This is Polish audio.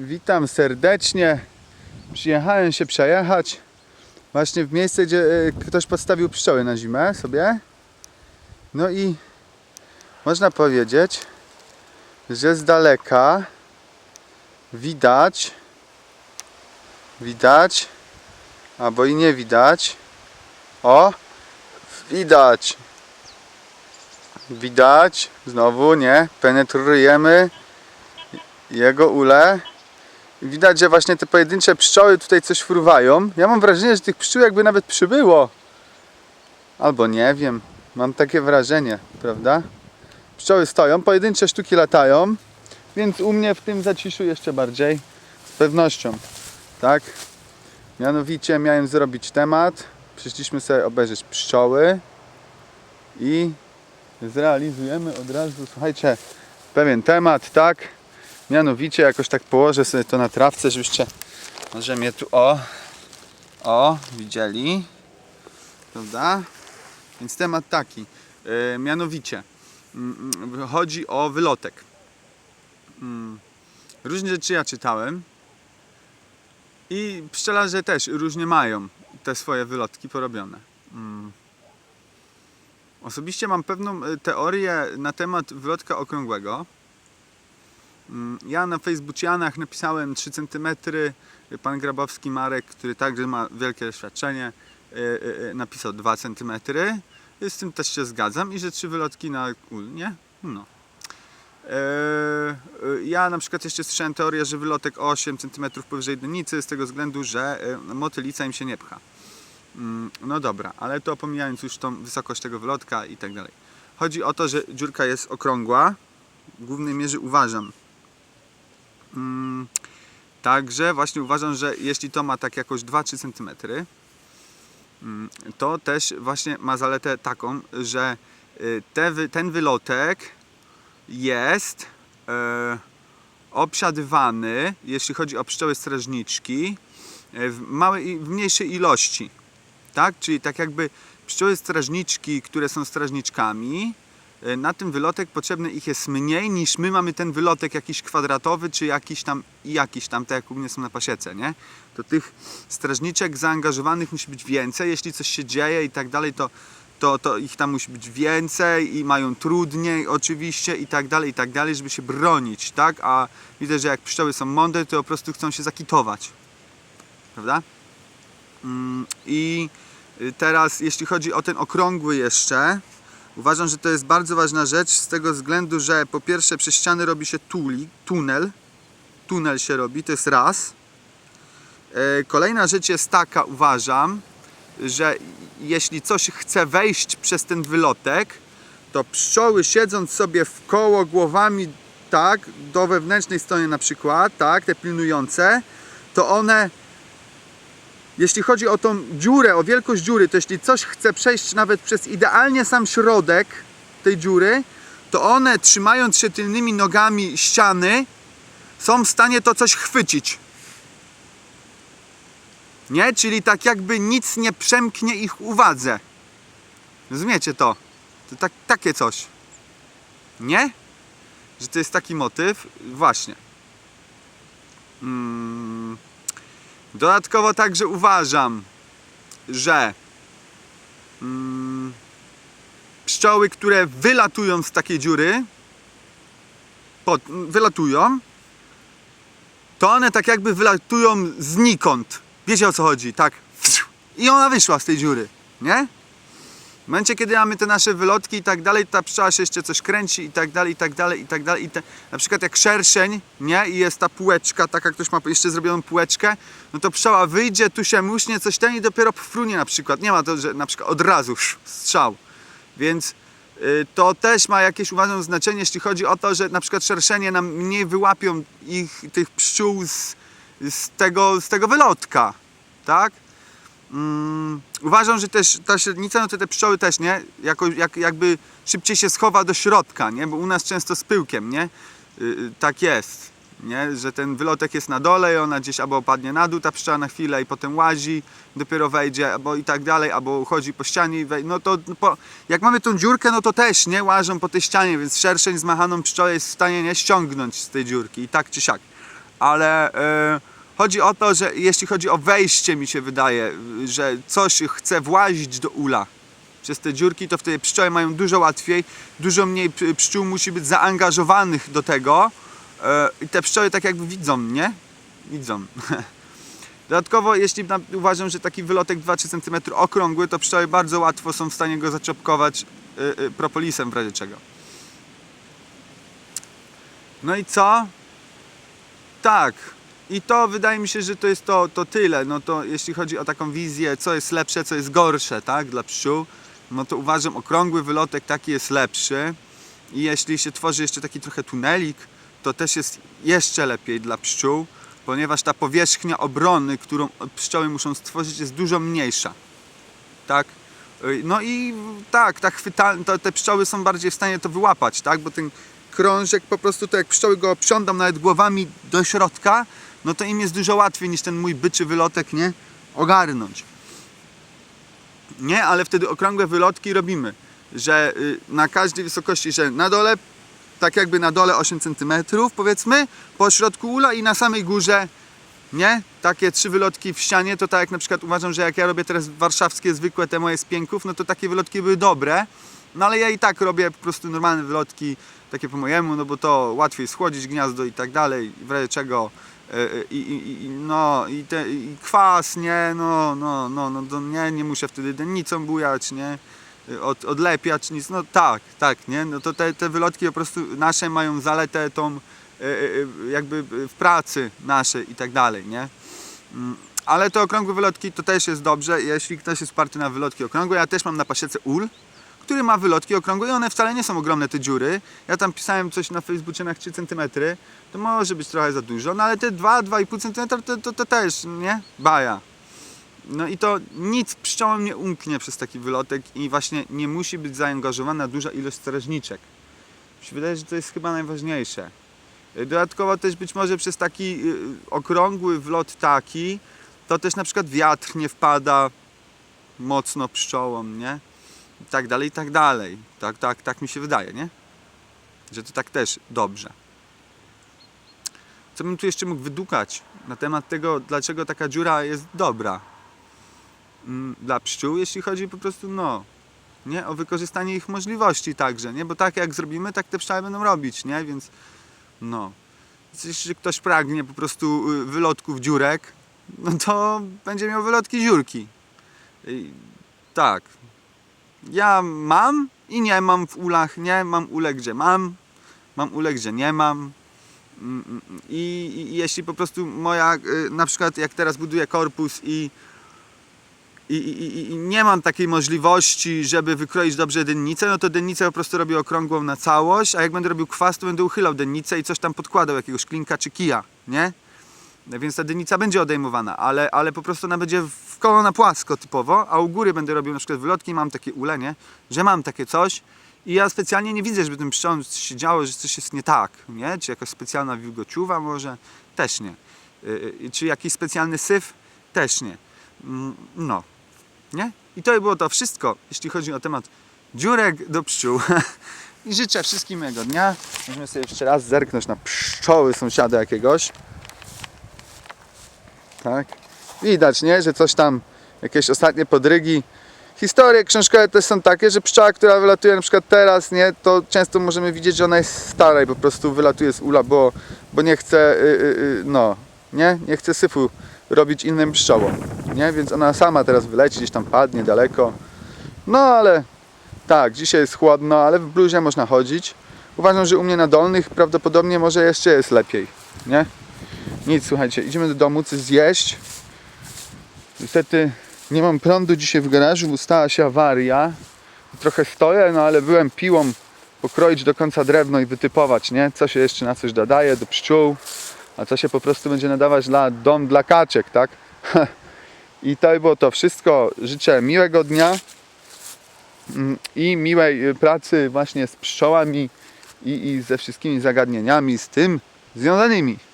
Witam serdecznie. Przyjechałem się przejechać właśnie w miejsce, gdzie e, ktoś postawił pszczoły na zimę sobie. No i można powiedzieć, że z daleka widać, widać, albo i nie widać. O, widać. Widać, znowu nie, penetrujemy jego ule. Widać, że właśnie te pojedyncze pszczoły tutaj coś fruwają. Ja mam wrażenie, że tych pszczół jakby nawet przybyło. Albo nie wiem. Mam takie wrażenie, prawda? Pszczoły stoją, pojedyncze sztuki latają, więc u mnie w tym zaciszu jeszcze bardziej. Z pewnością. Tak? Mianowicie miałem zrobić temat. Przyszliśmy sobie obejrzeć pszczoły i zrealizujemy od razu, słuchajcie, pewien temat, tak? Mianowicie jakoś tak położę sobie to na trawce, żebyście może mnie tu o o widzieli. Prawda? Więc temat taki. Yy, mianowicie mm, chodzi o wylotek. Mm, różne rzeczy ja czytałem i pszczelarze też różnie mają te swoje wylotki porobione. Mm. Osobiście mam pewną y, teorię na temat wylotka okrągłego. Mm, Ja na Facebookianach napisałem 3 cm. Pan Grabowski Marek, który także ma wielkie doświadczenie, y, y, y, napisał 2 cm. Z tym też się zgadzam i że trzy wylotki na ul, nie? No. E, e, Ja na przykład jeszcze słyszałem teorię, że wylotek 8 cm powyżej dynicy z tego względu, że e, motylica im się nie pcha. Mm, No dobra, ale to pomijając już tą wysokość tego wylotka i tak dalej. Chodzi o to, że dziurka jest okrągła. W głównej mierze uważam. Mm, Także właśnie uważam, że jeśli to ma tak jakoś 2-3 cm, mm, to też właśnie ma zaletę taką, że y, te, ten wylotek jest e, obsiadywany, jeśli chodzi o pszczoły strażniczki, e, w małej, w mniejszej ilości. Tak? Czyli tak jakby pszczoły strażniczki, które są strażniczkami, na tym wylotek potrzebny ich jest mniej niż my mamy ten wylotek jakiś kwadratowy, czy jakiś tam i jakiś tam, tak jak u mnie są na pasiece, nie? To tych strażniczek zaangażowanych musi być więcej, jeśli coś się dzieje i tak dalej, to, to, to ich tam musi być więcej i mają trudniej oczywiście i tak dalej, i tak dalej, żeby się bronić, tak? A widzę, że jak pszczoły są mądre, to po prostu chcą się zakitować, prawda? Mm, I y, teraz, jeśli chodzi o ten okrągły jeszcze, uważam, że to jest bardzo ważna rzecz z tego względu, że po pierwsze przez ściany robi się tuli, tunel, tunel się robi, to jest raz. E, Kolejna rzecz jest taka, uważam, że jeśli coś chce wejść przez ten wylotek, to pszczoły siedząc sobie w koło głowami tak, do wewnętrznej strony na przykład, tak, te pilnujące, to one jeśli chodzi o tą dziurę, o wielkość dziury, to jeśli coś chce przejść nawet przez idealnie sam środek tej dziury, to one trzymając się tylnymi nogami ściany, są w stanie to coś chwycić. Nie? Czyli tak jakby nic nie przemknie ich uwadze. Rozumiecie to? To tak, takie coś. Nie? Że to jest taki motyw? Właśnie. Mm. Dodatkowo także uważam, że mm, pszczoły, które wylatują z takiej dziury, pod, wylatują, to one tak jakby wylatują znikąd. Wiecie o co chodzi, tak? I ona wyszła z tej dziury, nie? W momencie, kiedy mamy te nasze wylotki i tak dalej, ta pszczoła się jeszcze coś kręci i tak dalej, i tak dalej, i tak dalej. I te, na przykład jak szerszeń, nie? I jest ta półeczka, taka ktoś ma jeszcze zrobioną półeczkę, no to pszczoła wyjdzie, tu się muśnie, coś ten i dopiero frunie na przykład. Nie ma to, że na przykład od razu strzał. Więc y, to też ma jakieś uważam znaczenie, jeśli chodzi o to, że na przykład szerszenie nam mniej wyłapią ich, tych pszczół z, z, tego, z tego wylotka, tak? Mm, uważam, że też ta średnica, no to te pszczoły też, nie? Jako, jak, jakby szybciej się schowa do środka, nie? Bo u nas często z pyłkiem, nie? Y, y, tak jest, nie? Że ten wylotek jest na dole i ona gdzieś albo opadnie na dół ta pszczoła na chwilę i potem łazi, dopiero wejdzie, albo i tak dalej, albo chodzi po ścianie i wejdzie. No to po, jak mamy tą dziurkę, no to też, nie? Łażą po tej ścianie, więc szerszeń z machaną pszczołę jest w stanie, nie? Ściągnąć z tej dziurki i tak czy siak. ale e, chodzi o to, że jeśli chodzi o wejście, mi się wydaje, że coś chce włazić do ula przez te dziurki, to wtedy pszczoły mają dużo łatwiej, dużo mniej pszczół musi być zaangażowanych do tego e, i te pszczoły tak jakby widzą, nie? Widzą. Dodatkowo, jeśli uważam, że taki wylotek 2-3 cm okrągły, to pszczoły bardzo łatwo są w stanie go zaczopkować y, y, propolisem w razie czego. No i co? Tak. I to wydaje mi się, że to jest to, to tyle. No to jeśli chodzi o taką wizję, co jest lepsze, co jest gorsze, tak, dla pszczół, no to uważam, okrągły wylotek taki jest lepszy. I jeśli się tworzy jeszcze taki trochę tunelik, to też jest jeszcze lepiej dla pszczół, ponieważ ta powierzchnia obrony, którą pszczoły muszą stworzyć, jest dużo mniejsza. Tak? Y, No i tak, ta chwytal, to te pszczoły są bardziej w stanie to wyłapać, tak? Bo ten krążek po prostu, to jak pszczoły go obsiądą nawet głowami do środka, no to im jest dużo łatwiej niż ten mój byczy wylotek, nie? Ogarnąć. Nie, ale wtedy okrągłe wylotki robimy, że y, na każdej wysokości, że na dole, tak jakby na dole 8 cm powiedzmy, po środku ula i na samej górze, nie? Takie trzy wylotki w ścianie, to tak jak na przykład uważam, że jak ja robię teraz warszawskie zwykłe te moje z pięków, no to takie wylotki były dobre, no ale ja i tak robię po prostu normalne wylotki, takie po mojemu, no bo to łatwiej schłodzić gniazdo i tak dalej, w razie czego i, i, i no i, te, i kwas, nie, no, no, no, no, to nie, nie muszę wtedy dennicą bujać, nie, od, odlepiać, nic, no tak, tak, nie, no to te, te wylotki po prostu nasze mają zaletę tą e, e, jakby w pracy naszej i tak dalej, nie. Mm, Ale te okrągłe wylotki to też jest dobrze, jeśli ktoś jest party na wylotki okrągłe. Ja też mam na pasiece ul, który ma wylotki okrągłe i one wcale nie są ogromne te dziury. Ja tam pisałem coś na Facebooku na 3 cm, to może być trochę za dużo, no ale te 2-2,5 cm to, to, to też, nie? Baja. No i to nic pszczołom nie umknie przez taki wylotek i właśnie nie musi być zaangażowana duża ilość strażniczek. Mi się wydaje, że to jest chyba najważniejsze. Dodatkowo też być może przez taki y, okrągły wlot taki, to też na przykład wiatr nie wpada mocno pszczołom, nie? I tak dalej, i tak dalej. Tak, tak, tak mi się wydaje, nie? Że to tak też dobrze. Co bym tu jeszcze mógł wydukać na temat tego, dlaczego taka dziura jest dobra mm, dla pszczół, jeśli chodzi po prostu, no, nie, o wykorzystanie ich możliwości także, nie? Bo tak jak zrobimy, tak te pszczoły będą robić, nie? Więc, no, jeśli ktoś pragnie po prostu y, wylotków dziurek, no to będzie miał wylotki dziurki. I, tak. Ja mam i nie mam w ulach, nie mam ule, gdzie mam, mam ule, gdzie nie mam. Mm, mm, I, i jeśli po prostu moja, y, na przykład jak teraz buduję korpus i, i, i, i nie mam takiej możliwości, żeby wykroić dobrze dennicę, no to dennicę po prostu robię okrągłą na całość, a jak będę robił kwas, to będę uchylał dennicę i coś tam podkładał, jakiegoś klinka czy kija, nie? Więc ta dennica będzie odejmowana, ale, ale po prostu ona będzie w koło na płasko typowo, a u góry będę robił na przykład wylotki, mam takie ule, nie? Że mam takie coś i ja specjalnie nie widzę, żeby tym pszczołom się działo, że coś jest nie tak, nie? Czy jakaś specjalna wilgociuwa może? Też nie. Y, y, Czy jakiś specjalny syf? Też nie. Mm, No. Nie? I to by było to wszystko, jeśli chodzi o temat dziurek do pszczół. I życzę wszystkim miłego dnia. Możemy sobie jeszcze raz zerknąć na pszczoły sąsiada jakiegoś. Tak. Widać, nie? Że coś tam, jakieś ostatnie podrygi. Historie książkowe też są takie, że pszczoła, która wylatuje na przykład teraz, nie? To często możemy widzieć, że ona jest stara i po prostu wylatuje z ula, bo, bo nie chce, y, y, y, no, nie? Nie chce syfu robić innym pszczołom, nie? Więc ona sama teraz wyleci, gdzieś tam padnie daleko. No ale tak, dzisiaj jest chłodno, ale w bluzie można chodzić. Uważam, że u mnie na dolnych prawdopodobnie może jeszcze jest lepiej, nie? Nic, słuchajcie, idziemy do domu coś zjeść. Niestety nie mam prądu dzisiaj w garażu, bo stała się awaria. Trochę stoję, no ale byłem piłą pokroić do końca drewno i wytypować, nie? Co się jeszcze na coś dodaje do pszczół, a co się po prostu będzie nadawać dla dom dla kaczek, tak? I to by było to wszystko. Życzę miłego dnia mm, i miłej y, pracy właśnie z pszczołami i, i ze wszystkimi zagadnieniami z tym związanymi.